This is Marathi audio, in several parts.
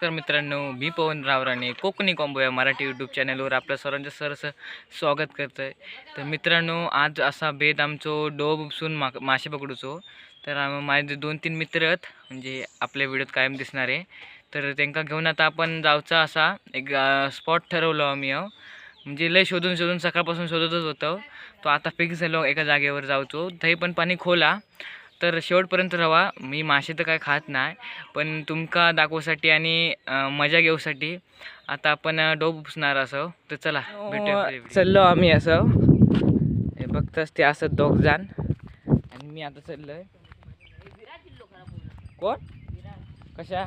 नमस्कार मित्रांनो मी पवन रावराणे कोकणी कॉम्बो या मराठी यूट्यूब चॅनलवर आपल्या सर्वांचं सरस स्वागत करतं आहे तर मित्रांनो आज असा बेद आमचो डोब उपसून मा मासे पकडूचो. तर माझे दोन तीन मित्र आहेत म्हणजे आपल्या व्हिडिओत कायम दिसणारे. तर त्यांना घेऊन आता आपण जाऊचा असा एक स्पॉट ठरवलो आम्ही हो. म्हणजे लय शोधून शोधून सकाळपासून शोधतच होतो. तो आता फिक्स झालो एका जागेवर जाऊचो. थंय पण पाणी खोला. तर शेवटपर्यंत राहा. मी मासे तर काय खात नाही पण तुमका दाखवसाठी आणि मजा घेऊसाठी आता आपण डोब उपसणार असं. तर चला भेटूया चाललो आम्ही असं. हे बघताच ते असं दोघ जण आणि मी आता चाललोय. कोण? कशा?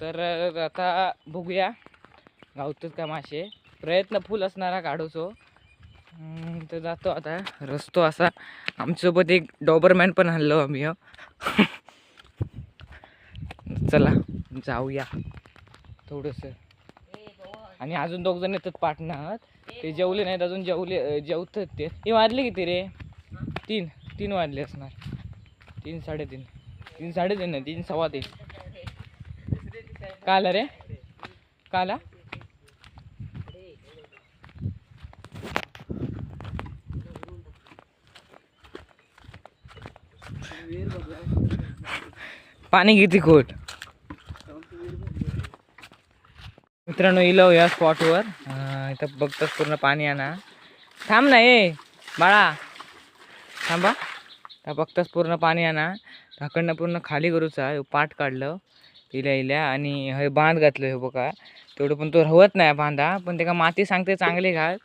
तर आता बघूया. गावतच का मासे? प्रयत्न फुल असणारा काढूचो. तर जातो आता. रस्तो असा. आमच्यासोबत एक डॉबरमॅन पण आणलो आम्ही चला जाऊया. थोडंसं. आणि अजून दोघ जण येतात पाटणात. ते जेवले नाहीत अजून जेवले जेवतात ते. हे वाजले किती रे? तीन तीन वाजले असणार. तीन साडेतीन. तीन साडेतीन नाही तीन सव्वा तीन. काला रे? काला? पाणी किती खोट मित्रांनो इलो या स्पॉटवर इथं बघताच पूर्ण पाणी आणा. थांब ना ये बाळा. थांबा. त्या बघताच पूर्ण पाणी आणा. ना ढाकडनं पूर्ण खाली करूचा. पाठ काढलं. इल्या इल्या. आणि हे बांध घातलं हे बघा. तेवढं पण तो राहत नाही बांधा. पण त्याला माती सांगते चांगले घाल.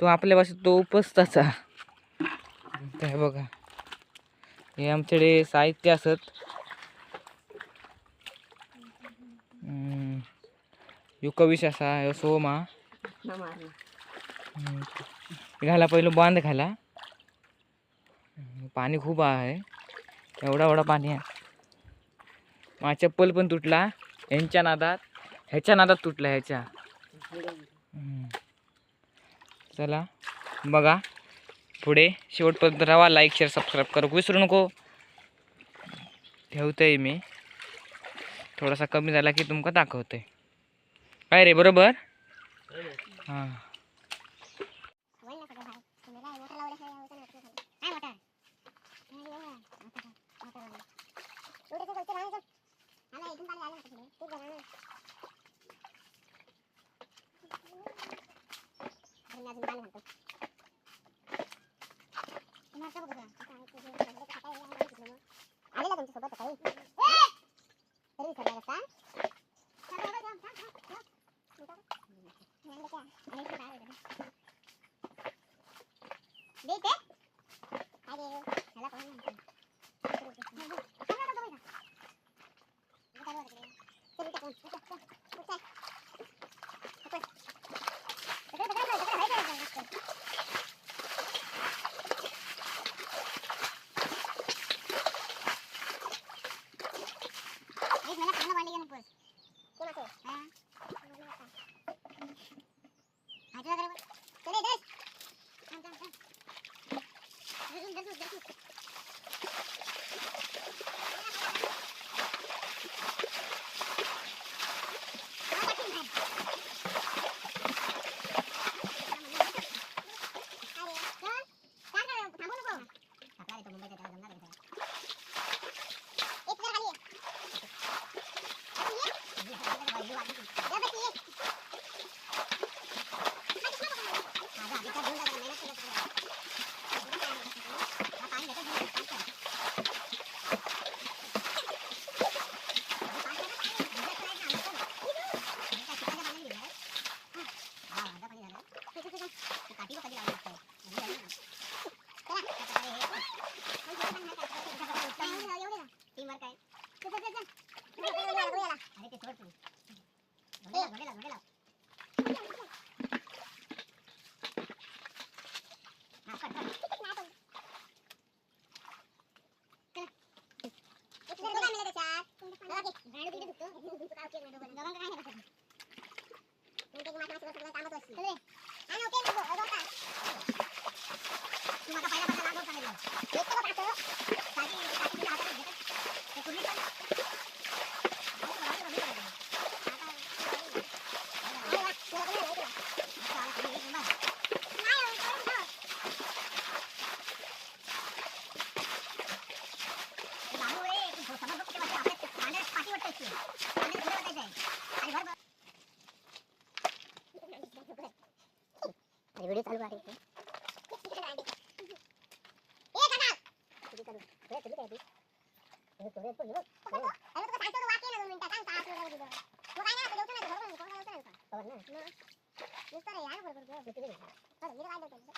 तो आपल्या भाषेत तो उपसताचा. हे बघा. हे आमच्याकडे साहित्य असत. ह्यो कविश असा सोमा. हम्म. घाला पहिलं बांध घाला पाणी खूप आहे. एवढा एवढा पाणी आहे. माझा चप्पल पण तुटला. ह्यांच्या नादात ह्याच्या नादात तुटला ह्याच्या. चला बघा. पुढे शेवटपर्यंत राहा लाईक शेअर सबस्क्राईब करू. विसरू नको. ठेवतोय मी. थोडासा कमी झाला की तुमका दाखवतोय काय रे बरोबर? हां. आलेला तुमच्यासोबत काही तरी विसरला नुसतं रे यार बरोबर बरोबर किती बरं मी काय जेवतो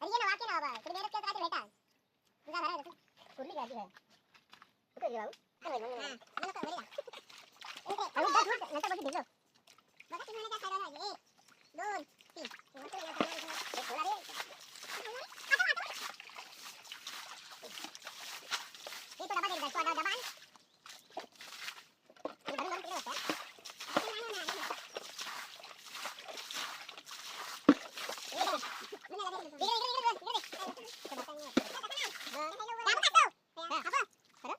अरे ये ना वाक्य ना बाबा तुला मेहनत केलं तर भेटा तुझा घरा आहे कुठली गाडी आहे कुठे गेला हां मला काय बरी अरे बस बस नंतर बघी भिजलो बघा तुम्ही काय खायला लागले एक दोन तीन नंतर मला खायला लागले. एक बोला रे आता, आता. हे तो डबा दे तो डबा आण. हे भरून भरून तिकडे बसवा. आता नाही, नाही, नाही, नाही. इकडे दे. इकडे दे, इकडे दे, इकडे दे, इकडे दे. इकडे बसा नाही. बरं. दाबून टाकतो. हा, आपण. खरं?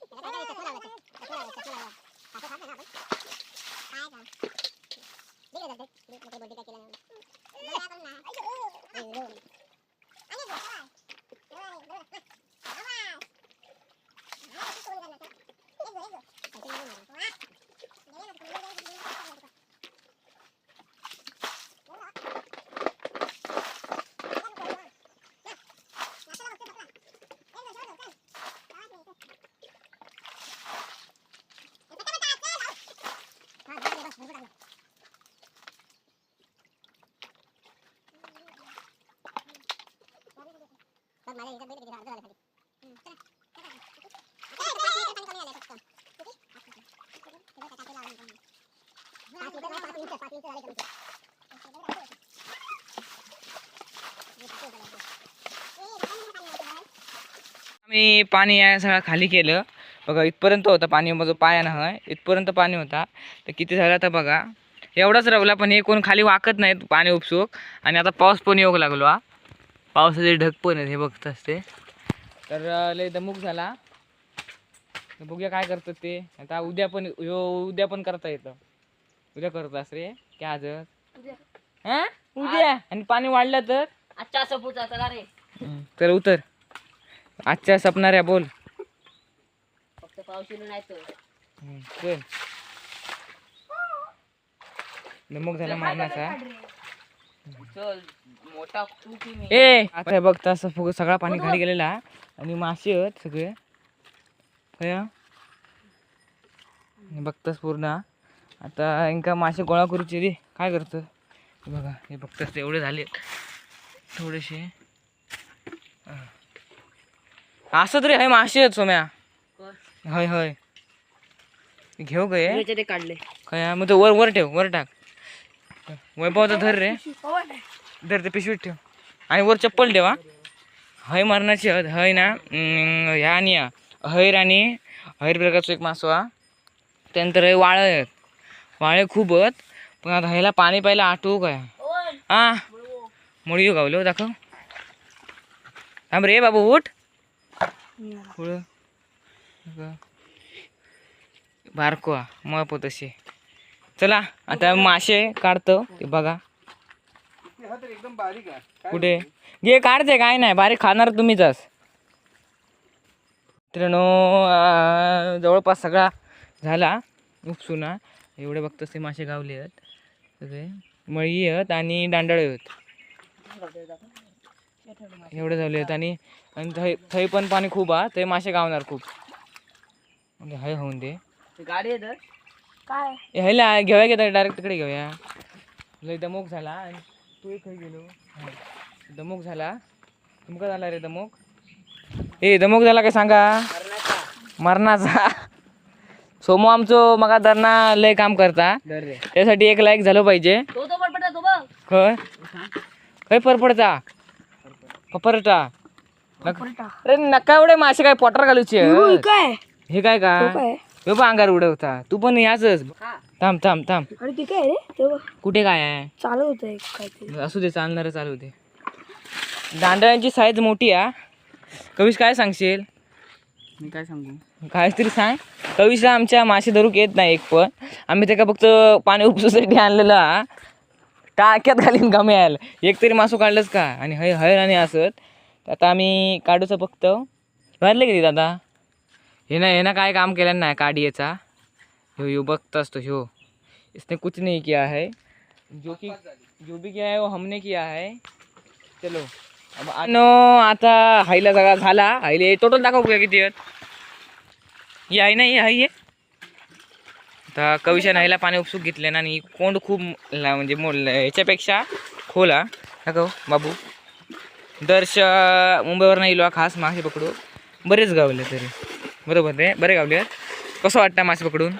त्याला काय करायचं? चटणी लावायचं. चटणी लावायचं, चटणी लावायचं. असं खात नाही ना आपण? काय का? दे गं, दे, दे. दे, नको बर्थडे काय केला नाही. बरं, आपण ना. ए, दे. आणि दे, चला. चला रे, बरं. हा. आवाज. हा, किती कोणी करणार आता? एक गं, एक गं. चटणी लावून मारा. वा. दे ना, दे, दे, दे, दे, दे, दे, दे. आम्ही पाणी या सगळं खाली केलं. बघा इथपर्यंत होतं पाणी माझं पाया ना हय इथपर्यंत पाणी होता. तर किती झालं आता बघा. एवढाच रवला पण हे कोण खाली वाकत नाहीत पाणी उपसूक. आणि आता पाऊस पण येऊ लागलो हा. पावसाचे ढग पण आहेत हे बघत असते. तर लय दमूक झाला. बघूया काय करतात ते. आता उद्या पण उद्या पण करता येतं. उद्या करत असते. की आज? हा? उद्या? आणि पाणी वाढलं तर? आजच्या सपूचा चला रे. तर उतर. आजच्या सपनाऱ्या बोल. फक्त पावशीनं नाही तर. नमक झाला मारण्याचा. चल मोठा ए आता हे बघ तसं फुग सगळा पाणी खाली गेलेला. आणि मासे आहेत सगळे. खया बघतास पूर्ण. आता इंका मासे गोळा करूचे रे. काय करतं? हे बघा हे बघतास ते एवढे झाले थोडेसे. असत रे हय मासे आहेत सोम्या. हय हय. घेऊ गे ते काढले काय मग तो वर वर ठेव वर टाक. वैभवचा धर रे. धर ते पिशवीत ठेव. आणि वर चप्पल ठेवा हय मरणाची हद हय ना? ह्या आणि या. हैर आणि हैर प्रकारचा एक मासो हा. त्यानंतर हे वाळं आहेत. वाळे खूप आहेत. पण आता ह्याला पाणी प्यायला आठवू काय हा? मुळी येऊ गावलो दाखव. थांब रे बाबू उठ. बारको मप तसे चला आता मासे काढतो ते बघा. कुठे? घे काढते काय नाही बारीक खाणार तुम्हीच मित्रांनो जवळपास सगळा झाला उपसुना एवढे बघतोस ते मासे गावले आहेत. सगळे मळी आहेत आणि दांडाळे आहेत. एवढे झाले आहेत आणि आणि थंय थंय पण पाणी खूप हा ते मासे गावणार खूप. म्हणजे हय होऊन दे. गाडी आहे काय? ह्याला घेऊया घेता डायरेक्ट तिकडे घेऊया. लय दमोक झाला. आणि तू खंय गेलो. दमोक झाला. तुमका झाला रे दमोक ए दमोक झाला काय सांगा? मरणाचा. सोमो आमचो मगा धरणा लय काम करता. त्यासाठी एक लाईक झालं पाहिजे. तो तो पटपटा तो बघ. खय खय परपडता? पपरटा अरे नका एवढे मासे काय पोटर घालूचे? काय? हे काय का? हे बा अंगार उडवता. तू पण याच हा. थांब थांब थांब. आणि ते काय रे? ते कुठे काय आहे? चालू होतं असू दे चालणार चालू दे दांडळ्यांची साईज मोठी आहे. कवीस काय सांगशील? मी काय सांगू? काय तरी सांग. कवीसला आमच्या मासे धरूक येत नाही एक पण. आम्ही त्याका फक्त पाणी उपसूसाठी आणलेलं. हा. टाक्यात घालीन का यायला एक तरी मासू काढलंच का? आणि हय हय आणि असत. आता आम्ही काढूचं फक्त. भरले किती दादा? हे ना हे ना काय काम केलं नाही काढीचा. ह्यो ह्यो बघतास तो ह्यो. इसने कुछ नहीं किया है. जो की जो भी किया है वो हमने किया है. चलो. अब नो आता हायला जागा झाला. हायले टोटल दाखव किती आहेत. ही आहे ना ही आहे आता कविशा नाहीला पाणी उपसूक घेतले ना आणि कोंड खूप म्हणजे मोल ह्याच्यापेक्षा खोला दाखव बाबू. दर्श मुंबईवर नाही इलो खास मासे पकडू बरेच गावले तरी. बरोबर रे बरे गावले कसं वाटतं मासे पकडून?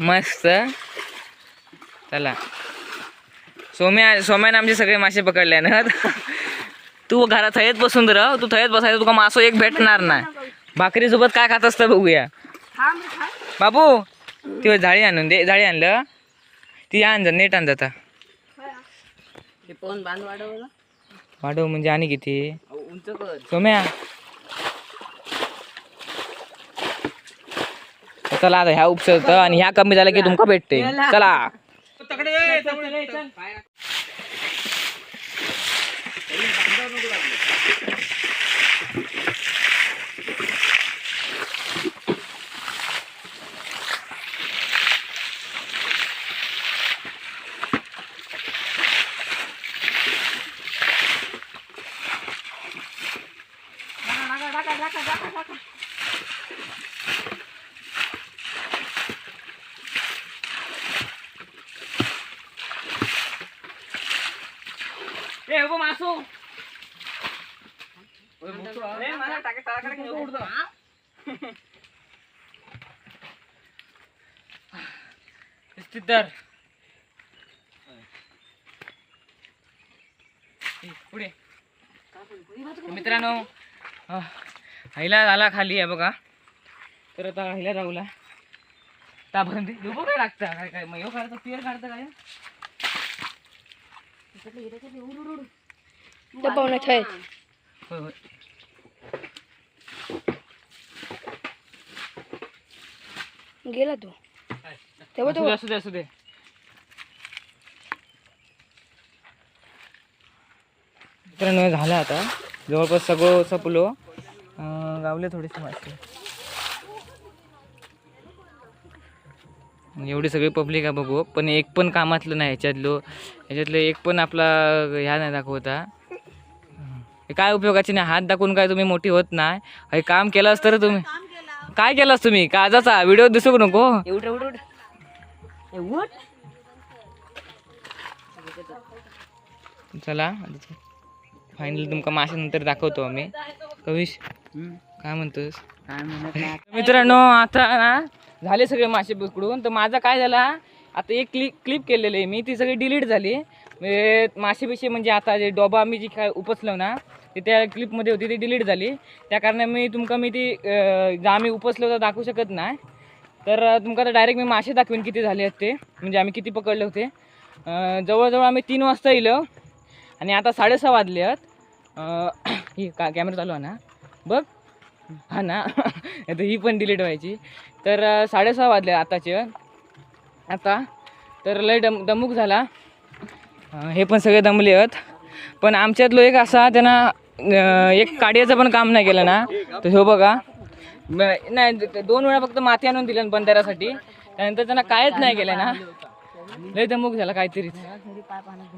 मस्त. चला. सोम्या सोम्याने आमचे सगळे मासे पकडले ना तू घरात थयत बसून राह तू थयत बसायचं तुका मासो एक भेटणार नाही. भाकरीसोबत काय खात असतं बघूया. बाबू ती जाळी आणून दे जाळी आणलं. ती आण जा नेट आण जाता वाढव म्हणजे आणि किती? अहो, उंच कर. सोम्या. चला आता ह्या उपसत आणि ह्या कमी झाला की तुमका भेटते चला. ए हो मासू तर पुढे मित्रांनो अह, हायला झाला खाली आहे बघा. तर आता हायला जाऊला. तापर्यंत डुबो काय लागतं. काय काय मग काढतं पिअर काढतं काय? होय होय. गेला तू. असू दे असू दे असू दे. मित्रांनो झालं आता. जवळपास सगळं सपलो. गावले थोडेसे मासे. एवढी सगळी पब्लिक आहे बघू. पण एक पण कामातलं नाही ह्याच्यातलं. ह्याच्यातलं एक पण आपला ह्या नाही दाखवता. काय उपयोगाचे नाही. हात दाखवून काय तुम्ही मोठी होत नाही. हे काम केलंस तर तुम्ही काय केलंस तुम्ही? काजाचा व्हिडिओ दिसू नको. चला. फायनल तुमका मासे नंतर दाखवतो आम्ही. कविश. काय म्हणतोस? काय म्हणत नाही. मित्रांनो आता ना झाले सगळे मासे पकडून तर माझा काय झाला आता एक क्लिप क्लिप केलेली आहे मी ती सगळी डिलीट झाली. म्हणजे मासे बिशे म्हणजे आता जे डोबा आम्ही जी काय उपसलो ना ते त्या क्लिपमध्ये होती ती डिलीट झाली. त्या कारणाने मी तुमका मी ती जे आम्ही उपसलो तर दाखवू शकत नाही. तर तुमका तर डायरेक्ट मी मासे दाखवेन किती झाले आहेत ते. म्हणजे आम्ही किती पकडले होते. जवळजवळ आम्ही तीन वाजता येलो आणि आता साडेसहा वाजले आहेत. ही का कॅमेरा चालू आहे ना? बघ. हा ना. आता ही पण डिलीट व्हायची. तर साडेसहा वाजले आताचे. आता तर लय डम दमूक झाला. हे पण सगळे दमले आहेत. पण आमच्यातलो एक असा त्यांना एक काड्याचं पण काम नाही केलं ना. तर ह्यो बघा. नाही दोन वेळा फक्त माती आणून दिल्या बंधाऱ्यासाठी. त्यानंतर त्यांना कायच नाही केलं ना. लय दमक झाला काहीतरी.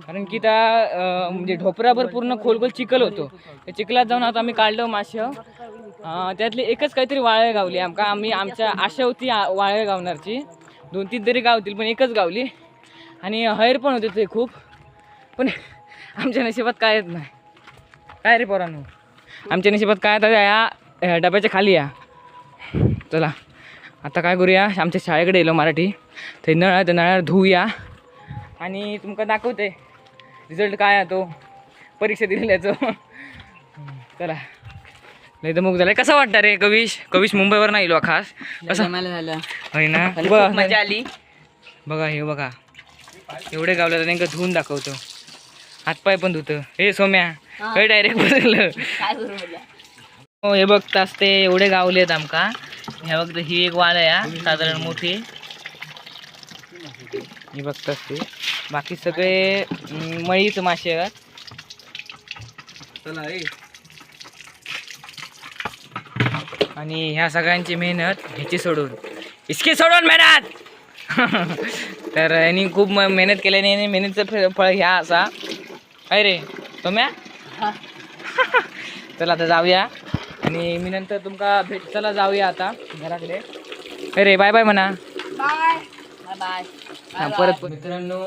कारण की त्या म्हणजे ढोपराभर पूर्ण खोलगोल चिखल होतो. त्या चिखलात जाऊन आता आम्ही काढलं मासे. त्यातली एकच काहीतरी वाळे गावली. आमका आम्ही आमच्या आशा होती आ- वाळे गावणारची. दोन तीन तरी गावतील पण एकच गावली. आणि हैर पण होते ते खूप. पण आमच्या नशिबात काय येत नाही. काय रे पोरांनो? आमच्या नशिबात काय आता या डब्याच्या खाली या. चला आता काय करूया? आमच्या शाळेकडे येलो मराठी. ते नळ आहे, त्या धुऊया आणि तुमका दाखवते. रिझल्ट काय आहे तो? परीक्षा दिलेल्याचं. चला. नाही तर मग झालं कसं वाटतं रे कविश? कविश मुंबईवर नाही इलो खास. कसं? झालं. होय ना? बघा मजा आली. बघा हे बघा. एवढे गावलं तर नेमकं धुवून दाखवतो. हातपाय पण धुतं. हे सोम्या हे. डायरेक्ट बसलं काय हो हे बघतास ते एवढे गावलेत आमका. हे बघता ही एक वाल आहे साधारण मोठी. ही बघतास ते बाकी सगळे मळीच मासे आहेत. आणि ह्या सगळ्यांची मेहनत ह्याची सोडून. इसकी सोडून मेहनत! तर यांनी खूप म- मेहनत केल्याने यांनी मेहनतचं फळ- फळ ह्या असा. काय रे तुम्या चला आता जाऊया. आणि मी नंतर तुमका भेट चला जाऊया आता घराकडे. अरे बाय बाय म्हणा. बाय. बाय हा, परत मित्रांनो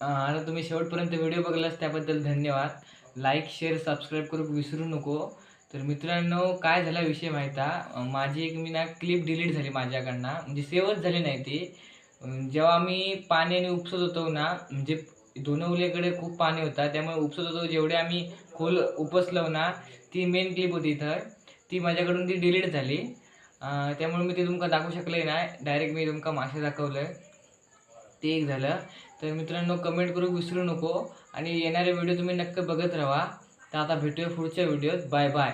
आता तुम्ही शेवटपर्यंत व्हिडिओ बघलास त्याबद्दल धन्यवाद. लाईक शेअर सबस्क्राईब करू विसरू नको. तर मित्रांनो काय झाला विषय माहीत आहे? माझी एक मी ना क्लिप डिलीट झाली माझ्याकडनं. म्हणजे सेवच झाली नाही ती. जेव्हा आम्ही पाण्याने उपसत होतो ना म्हणजे दोनवलीकडे खूप पाणी होता त्यामुळे उपसत होतो जेवढे आम्ही खोल उपसलो ना ती मेन क्लिप होती इथं. ती माझ्याकडून ती डिलीट झाली. त्यामुळे मी ते तुमका दाखवू शकले नाही. डायरेक्ट मी तुमका मासे दाखवलं. ते एक झालं. तर मित्रांनो कमेंट करू विसरू नको. आणि येणारे व्हिडिओ तुम्ही नक्की बघत राहा. तर आता भेटूया पुढच्या व्हिडिओत बाय बाय